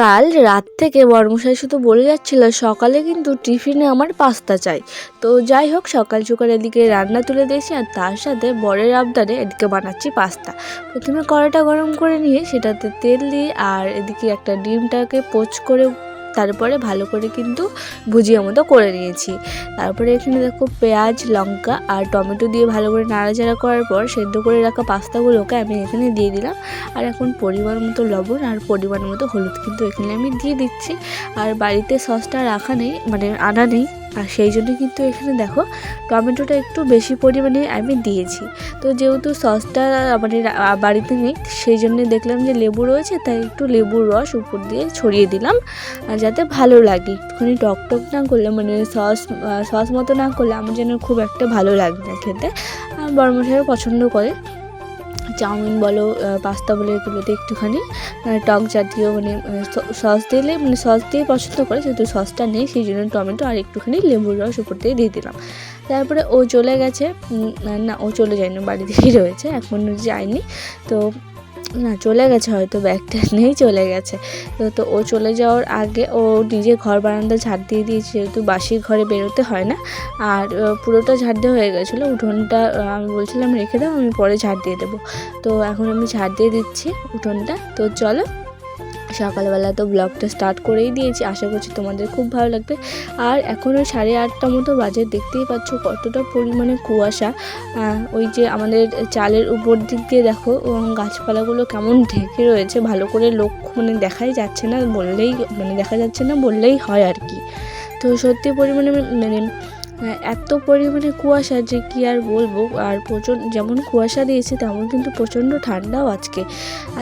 কাল রাত থেকে বর্মশাই শুধু বলে যাচ্ছিল, সকালে কিন্তু টিফিনে আমার পাস্তা চাই। তো যাই হোক, সকাল সকাল এদিকে রান্না তুলে দিয়েছি আর তার সাথে বরের আবদারে এদিকে বানাচ্ছি পাস্তা। প্রথমে কড়াটা গরম করে নিয়ে সেটাতে তেল দিয়ে আর এদিকে একটা ডিমটাকে পোচ করে তারপরে ভালো করে কিন্তু ভুজিয়া মতো করে নিয়েছি। তারপরে এখানে দেখো পেঁয়াজ, লঙ্কা আর টমেটো দিয়ে ভালো করে নাড়াচাড়া করার পর সেদ্ধ করে রাখা পাস্তাগুলোকে আমি এখানে দিয়ে দিলাম। আর এখন পরিমাণ মতো লবণ আর পরিমাণ মতো হলুদ কিন্তু এখানে আমি দিয়ে দিচ্ছি। আর বাড়িতে সসটা রাখা নেই মানে আনা নেই। আর সেই জন্য কিন্তু এখানে দেখো টমেটোটা একটু বেশি পরিমাণে আমি দিয়েছি। তো যেহেতু সসটা মানে রা- বাড়িতে নেই, সেই জন্যে দেখলাম যে লেবু রয়েছে, তাই একটু লেবুর রস উপর দিয়ে ছড়িয়ে দিলাম। আর যাতে ভালো লাগে, একটুখানি টক টক না করলে মানে সস সস মতো না করলে, আমার যেন খুব একটা ভালো লাগে না খেতে। আর বড়মশাইও পছন্দ করে। চাউমিন বলো পাস্তা বলো, এগুলোতে একটুখানি টক জাতীয় মানে সস দিলে মানে সস দিয়ে পছন্দ করে, যেহেতু সসটা নেই, সেই জন্য টমেটো আর একটুখানি লেবুর রস উপর দিয়ে দিয়ে দিলাম। তারপরে ও চলে গেছে না, ও চলে যায়নি বাড়িতেই রয়েছে এখনও যায়নি। তো না, চলে গেছে হয়তো, ব্যাগটা নেই চলে গেছে। তো ও চলে যাওয়ার আগে ও নিজে ঘর বারান্দা ঝাড় দিয়ে দিয়েছে, যেহেতু বাসির ঘরে বেরোতে হয় না। আর পুরোটা ঝাড় দেওয়া হয়ে গেছিল, উঠোনটা আমি বলছিলাম রেখে দাও, আমি পরে ঝাড় দিয়ে দেবো। তো, এখন আমি ঝাড় দিয়ে দিচ্ছি উঠোনটা। তো চলো সকালবেলা তো ব্লগটা স্টার্ট করেই দিয়েছি। আশা করছি তোমাদের খুব ভালো লাগবে। আর এখনও সাড়ে আটটা মতো বাজে। দেখতেই পাচ্ছ কতটা পরিমাণে কুয়াশা। ওই যে আমাদের চালের উপর দিক দিয়ে দেখো গাছপালাগুলো কেমন ঢেকে রয়েছে। ভালো করে লক্ষ্য মানে দেখাই যাচ্ছে না বললেই মানে দেখা যাচ্ছে না বললেই হয় আর কি। তো সত্যি পরিমাণে মানে এত পরিমাণে কুয়াশা যে কি আর বলব, আর প্রচণ্ড যেমন কুয়াশা দিয়েছে, তেমন কিন্তু প্রচণ্ড ঠান্ডাও আজকে।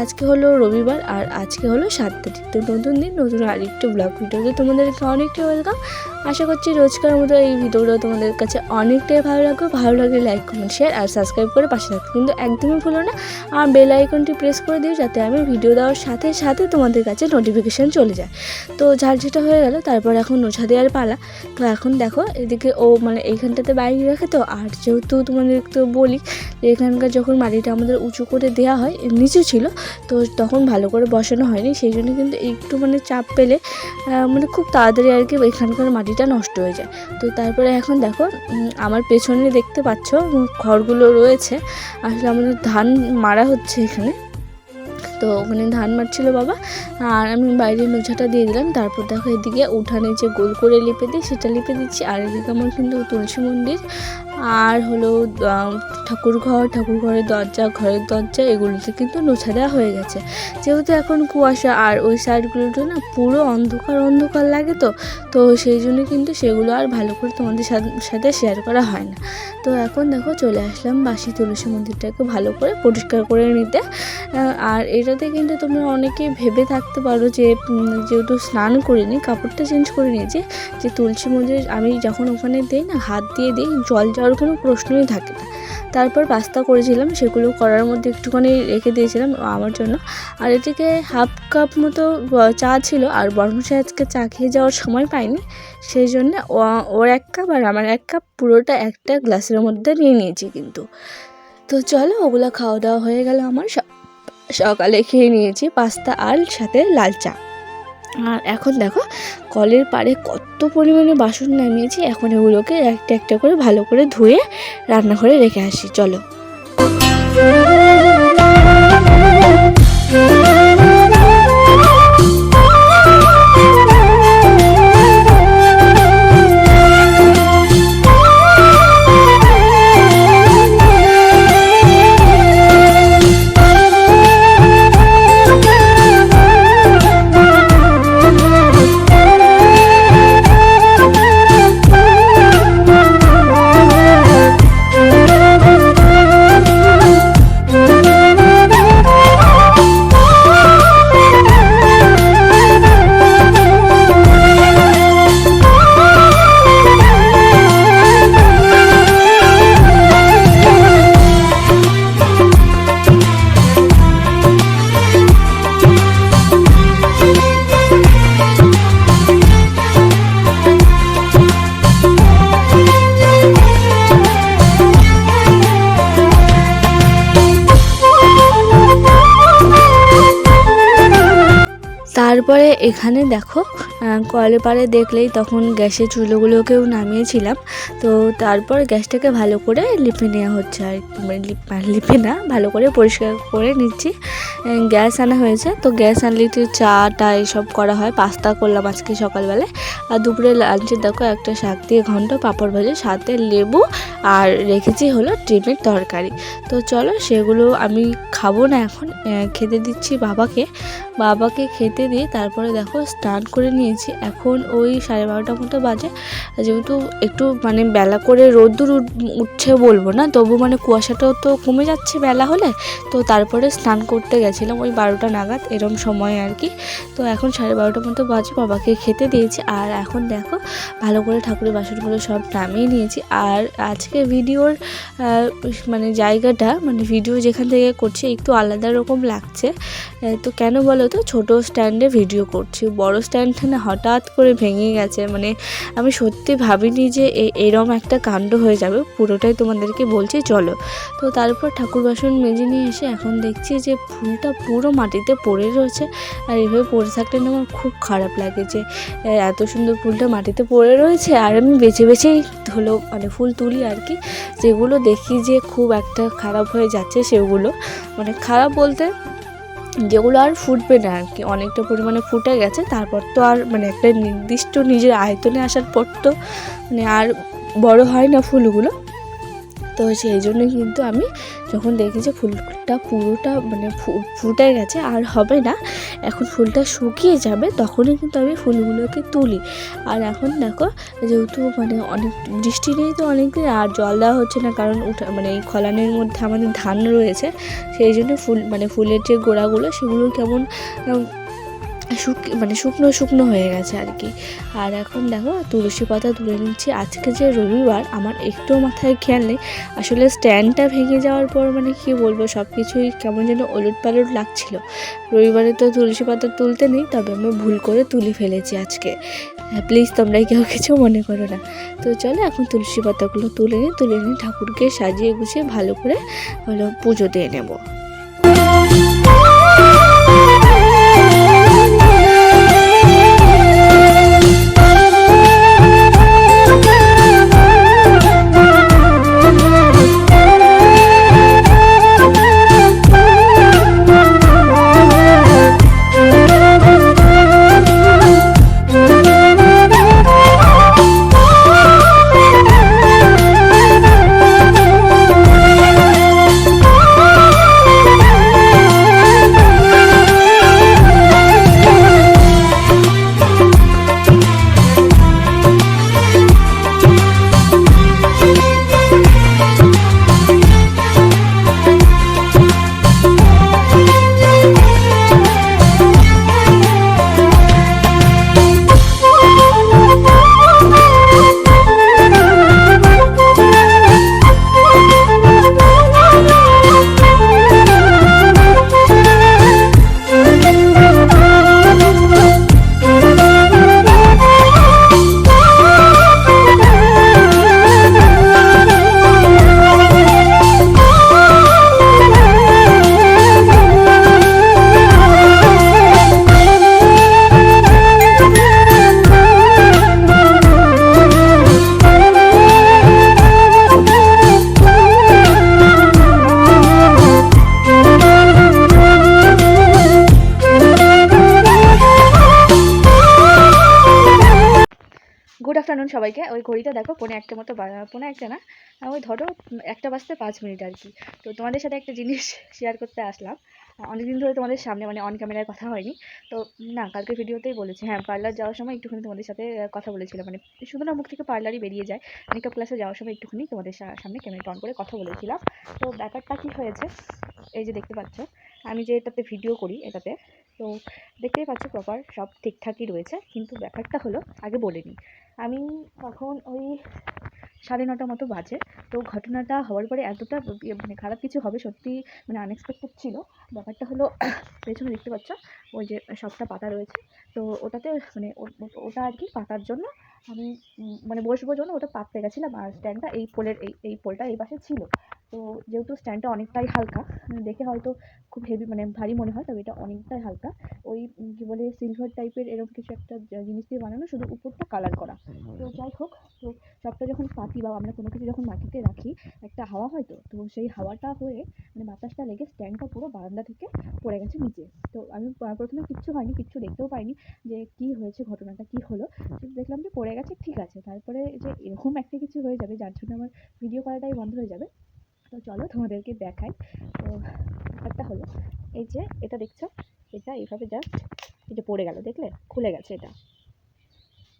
আজকে হলো রবিবার, আর আজকে হলো সাত তারিখ। তো নতুন দিন, নতুন আরেকটু ব্লগ ভিডিওতে তোমাদেরকে অনেকটা ওয়েলকাম আশা করছি রোজকার মতো এই ভিডিওগুলো তোমাদের কাছে অনেকটাই ভালো লাগবে। ভালো লাগলে লাইক কমেন্ট শেয়ার আর সাবস্ক্রাইব করে পাশে থাকতে কিন্তু একদমই ভুলো না, আর বেল আইকনটি প্রেস করে দিও যাতে আমি ভিডিও দেওয়ার সাথে সাথে তোমাদের কাছে নোটিফিকেশান চলে যায়। তো ঝাড়ঝাটা হয়ে গেল, তারপর এখন নোছা দেওয়ার পালা। তো এখন দেখো, এদিকে ও মানে এইখানটাতে বাইক রাখে তো। আর যেহেতু তোমাদের তো বলি এখানকার যখন মাটিটা আমাদের উঁচু করে দেওয়া হয়, নিচু ছিল, তো তখন ভালো করে বসানো হয়নি। সেই জন্য কিন্তু একটু মানে চাপ পেলে মানে খুব তাড়াতাড়ি আর কি এখানকার মাটিটা নষ্ট হয়ে যায়। তো তারপরে এখন দেখো আমার পেছনে দেখতে পাচ্ছ খড়গুলো রয়েছে। আসলে আমাদের ধান মারা হচ্ছে এখানে। তো ওখানে ধান মারছিল বাবা। আর আমি বাইরে নোঝাটা দিয়ে দিলাম। তারপর দেখো এদিকে উঠানে যে গোল করে লিপে দিই, সেটা লিপে দিচ্ছি। আর এদিকে আমার কিন্তু তুলসী মন্দির। আর হলো ঠাকুর ঘর, ঠাকুর ঘরের দরজা ঘরের দরজা, এগুলোতে কিন্তু নোছা দেওয়া হয়ে গেছে। যেহেতু এখন কুয়াশা, আর ওই সাইডগুলোতে না পুরো অন্ধকার অন্ধকার লাগে তো তো সেই জন্য কিন্তু সেগুলো আর ভালো করে তোমাদের সাথে- সাথে শেয়ার করা হয় না। তো এখন দেখো, চলে আসলাম বাসি তুলসী মন্দিরটাকে ভালো করে পরিষ্কার করে নিতে। আর এটাতে কিন্তু তোমরা অনেকে ভেবে থাকতে পারো যে যেহেতু স্নান করিনি, কাপড়টা চেঞ্জ করে নিয়েছি, যে তুলসী মন্দির আমি যখন ওখানে দিই না, হাত দিয়ে দিই, জল জল যাওয়ার কোনো প্রশ্নই থাকে না। তারপর পাস্তা করেছিলাম, সেগুলো করার মধ্যে একটুখানি রেখে দিয়েছিলাম আমার জন্য। আর এদিকে হাফ কাপ মতো চা ছিল, আর বর্মশাই আজকে চা খেয়ে যাওয়ার সময় পাইনি। সেই জন্য ওর এক কাপ আর আমার এক কাপ পুরোটা একটা গ্লাসের মধ্যে নিয়ে নিয়েছি কিন্তু। তো চলো, ওগুলো খাওয়া দাওয়া হয়ে গেল আমার। সকালে খেয়ে নিয়েছি পাস্তা আর সাথে লাল চা। আর এখন দেখো, কলের পাড়ে কত পরিমাণে বাসন নামিয়েছি, এখন এগুলোকে একটা একটা করে ভালো করে ধুয়ে রান্নাঘরে রেখে আসি, চলো। তারপরে এখানে দেখো পাড়ে দেখলেই তখন গ্যাসের চুলোগুলোকেও নামিয়েছিলাম। তো তারপর গ্যাসটাকে ভালো করে লিপে নেওয়া হচ্ছে আর মানে লিপ- মানে লিপে না, ভালো করে পরিষ্কার করে নিচ্ছি। গ্যাস আনা হয়েছে। তো গ্যাস আনলে তো চা, টা এসব করা হয়। পাস্তা করলাম আজকে সকালবেলায়। আর দুপুরে লাঞ্চে দেখো একটা শাক দিয়ে ঘন্ট, পাঁপড় ভাজে, সাথে লেবু আর রেখেছি হলো ডিমের তরকারি। তো চলো সেগুলো আমি খাব না এখন। খেতে দিচ্ছি বাবাকে। বাবাকে খেতে দিয়ে তারপরে দেখো স্নান করে নিয়েছি। এখন ওই সাড়ে বারোটার মতো বাজে। যেহেতু একটু মানে বেলা করে রোদ্দুর উঠ- উঠছে বলব না, তবু মানে কুয়াশাটাও তো কমে যাচ্ছে বেলা হলে। তো তারপরে স্নান করতে গেছিলাম ওই বারোটা নাগাদ, এরম সময় আর কি। তো এখন সাড়ে বারোটার মতো বাজে, বাবাকে খেতে দিয়েছি। আর এখন দেখো ভালো করে ঠাকুরের বাসনগুলো সব নামিয়ে নিয়েছি। আর আজকে ভিডিওর মানে জায়গাটা মানে ভিডিও যেখান থেকে করছি, একটু আলাদা রকম লাগছে। তো কেন বলো তো, ছোটো স্ট্যান্ডে ভিডিও করছি। বড় স্ট্যান্ডটা না হঠাৎ করে ভেঙে গেছে। মানে আমি সত্যি ভাবিনি যে এরম একটা কাণ্ড হয়ে যাবে। পুরোটাই তোমাদেরকে বলছি, চলো। তো তারপর ঠাকুর বাসন মেজে নিয়ে এসে এখন দেখছি যে ফুলটা পুরো মাটিতে পড়ে রয়েছে। আর এভাবে পড়ে থাকলে আমার খুব খারাপ লাগে যে এত সুন্দর ফুলটা মাটিতে পড়ে রয়েছে। আর আমি বেছে বেছেই হলো মানে ফুল তুলি আর কি। যেগুলো দেখি যে খুব একটা খারাপ হয়ে যাচ্ছে সেগুলো। মানে খারাপ বলতে যেগুলো আর ফুটবে না আর কি। অনেকটা পরিমাণে ফুটে গেছে। তারপর তো আর মানে একটা নির্দিষ্ট নিজের আয়তনে আসার পর তো মানে আর বড় হয় না ফুলগুলো। তো সেই জন্য কিন্তু আমি যখন দেখি যে ফুলটা পুরোটা মানে ফুটে গেছে আর হবে না, এখন ফুলটা শুকিয়ে যাবে তখনই কিন্তু আমি ফুলগুলোকে তুলি। আর এখন দেখো যেহেতু মানে অনেক বৃষ্টি নেই তো অনেক দিন আর জল দেওয়া হচ্ছে না কারণ উঠা মানে এই খলানের মধ্যে আমাদের ধান রয়েছে, সেই জন্য ফুল মানে ফুলের যে গোড়াগুলো সেগুলো কেমন শুক মানে শুকনো শুকনো হয়ে গেছে আর কি। আর এখন দেখো, তুলসী পাতা তুলে নিচ্ছি। আজকে যে রবিবার, আমার একটু মাথায় খেয়াল নেই। আসলে স্ট্যান্ডটা ভেঙে যাওয়ার পর মানে কি বলব সব কিছুই কেমন যেন ওলট পালট লাগছিল। রবিবারে তো তুলসী পাতা তুলতে নেই, তবে আমি ভুল করে তুলে ফেলেছি আজকে। প্লিজ তোমরা কেউ কিছু মনে করো না। তো চলো, এখন তুলসী পাতাগুলো তুলে নিই তুলে নিই ঠাকুরকে সাজিয়ে গুছিয়ে ভালো করে হলো পুজো দিয়ে নেব। সবাইকে ওই ঘড়িটা দেখো পনে একটা মতো পৌনে একটা না, ওই ধরো একটা বাজতে পাঁচ মিনিট আর কি। তো তোমাদের সাথে একটা জিনিস শেয়ার করতে আসলাম। অনেকদিন ধরে তোমাদের সামনে মানে অন ক্যামেরায় কথা হয়নি। তো না কালকে ভিডিওতেই বলেছি। হ্যাঁ পার্লার যাওয়ার সময় একটুখানি তোমাদের সাথে কথা বলেছিলাম। মানে শুধু না মুখ থেকে পার্লারই বেরিয়ে যায়। মেকআপ ক্লাসে যাওয়ার সময় একটুখানি তোমাদের সামনে ক্যামেরাটা অন করে কথা বলেছিলাম। তো ব্যাপারটা কী হয়েছে? এই যে দেখতে পাচ্ছ, আমি যে এটাতে ভিডিও করি, এটাতে, তো দেখতেই পাচ্ছ প্রপার সব ঠিকঠাকই রয়েছে। কিন্তু ব্যাপারটা হলো, আগে বলিনি আমি তখন ওই সাড়ে নটা মতো বাজে। তো ঘটনাটা হওয়ার পরে এতটা ইয়ে মানে খারাপ কিছু হবে সত্যি মানে আনএক্সপেক্টেড ছিল। ব্যাপারটা হলো পেছনে দেখতে পাচ্ছ, ওই যে সবটা পাতা রয়েছে। তো ওটাতে মানে ওটা আর কি পাতার জন্য আমি মানে বসবো জন্য ওটা পাততে গেছিলাম। আর স্ট্যান্ডটা এই পোলের, এই এই পোলটা এই পাশে ছিল। তো যেহেতু স্ট্যান্ডটা অনেকটাই হালকা দেখে হয়তো খুব হেভি মানে ভারী মনে হয় তবে এটা অনেকটাই হালকা। ওই কী বলে সিলভার টাইপের এরকম কিছু একটা জিনিস দিয়ে বানানো শুধু উপরটা কালার করা। তো যাই হোক তো সবটা যখন পাতি বা আমরা কোনো কিছু যখন মাটিতে রাখি একটা হাওয়া হয় তো তো সেই হাওয়াটা হয়ে মানে বাতাসটা লেগে স্ট্যান্ডটা পুরো বারান্দা থেকে পড়ে গেছে নিচে। তো আমি প্রথমে কিচ্ছু হয়নি কিচ্ছু দেখতেও পাইনি যে কী হয়েছে ঘটনাটা কী হলো। দেখলাম যে পড়ে গেছে ঠিক আছে। তারপরে যে এরকম একটা কিছু হয়ে যাবে যার জন্য আমার ভিডিও করাটাই বন্ধ হয়ে যাবে। তো চলো তোমাদেরকে দেখাই। তো ব্যাপারটা হলো, এই যে এটা দেখছ, এটা এইভাবে জাস্ট এই যে পড়ে গেল, দেখলে? খুলে গেছে এটা।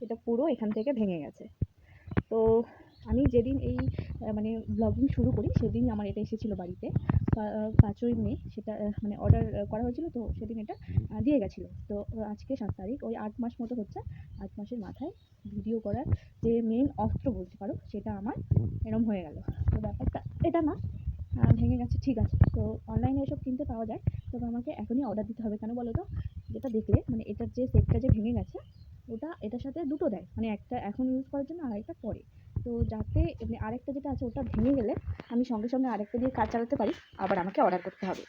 এটা পুরো এখান থেকে ভেঙে গেছে। তো আমি যেদিন এই মানে ব্লগিং শুরু করি, সেদিন আমার এটা এসেছিল বাড়িতে। পাঁচই মে সেটা মানে অর্ডার করা হয়েছিল তো সেদিন এটা দিয়ে গেছিল। তো আজকে সাত তারিখ ওই আট মাস মতো হচ্ছে আট মাসের মাথায় ভিডিও করার যে মেন অস্ত্র বলতে পারো সেটা আমার এরম হয়ে গেল। তো ব্যাপারটা এটা না ভেঙে গেছে ঠিক আছে। তো অনলাইনে এসব কিনতে পাওয়া যায় তবে আমাকে এখনই অর্ডার দিতে হবে। কেন বলো তো? যেটা দেখলে মানে এটার যে সেটটা যে ভেঙে গেছে ওটা এটার সাথে দুটো দেয়। মানে একটা এখন ইউজ করার জন্য আর একটা পরে। তো যাতে মানে আরেকটা যেটা আছে ওটা ভেঙে গেলে আমি সঙ্গে সঙ্গে আরেকটা দিয়ে কাজ চালাতে পারি, আবার আমাকে অর্ডার করতে হবে।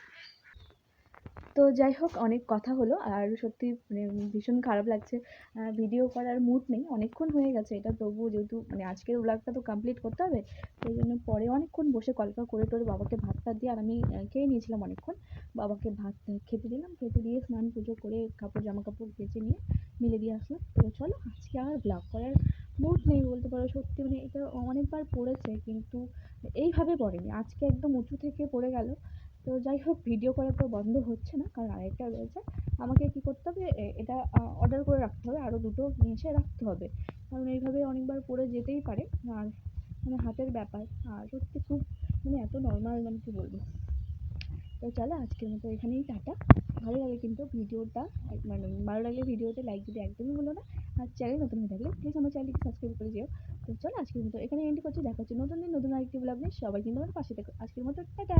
তো যাই হোক, অনেক কথা হলো আর সত্যি মানে ভীষণ খারাপ লাগছে। ভিডিও করার মুড নেই, অনেকক্ষণ হয়ে গেছে এটা, তবুও যেহেতু মানে আজকের ব্লগটা তো কমপ্লিট করতে হবে, সেই জন্য পরে অনেকক্ষণ বসে কল্পনা করে টোরে বাবাকে ভাত টাত দিয়ে, আর আমি খেয়ে নিয়েছিলাম অনেকক্ষণ। বাবাকে ভাত খেতে দিলাম, খেতে দিয়ে স্নান পুজো করে কাপড় জামা কাপড় কেচে নিয়ে মিলে দিয়ে আসলাম। তো চলো আজকে আর ব্লগ করার মুড নেই বলতে পারো, সত্যি মানে এটা অনেকবার পড়েছে কিন্তু এইভাবে পড়েনি। আজকে একদম উঁচু থেকে পড়ে গেল। তো যাই হোক ভিডিও করা তো বন্ধ হচ্ছে না, কারণ আরেকটা রয়েছে। আমাকে কী করতে হবে? এটা অর্ডার করে রাখতে হবে আরও দুটো নিয়ে এসে রাখতে হবে। কারণ এইভাবে অনেকবার পড়ে যেতেই পারে, আর মানে হাতের ব্যাপার। আর সত্যি খুব মানে এত নর্মাল মানে কী বলব? তো চলো, আজকের মতো এখানেই টাটা। ভালো লাগে কিন্তু ভিডিওটা মানে ভালো লাগলে ভিডিওতে লাইক দিতে একদমই ভুলো না। আর চ্যানেল নতুন হয়ে থাকলে প্লিজ আমার চ্যানেলটি সাবস্ক্রাইব করে যেও। তো চলো আজকের মতো এখানে এন্ড করছি। দেখা হচ্ছে নতুন দিন, নতুন আরেকটি ব্লগ নিয়ে। সবাই কিন্তু আমার পাশে থাকো। আজকের মতো, টাটা!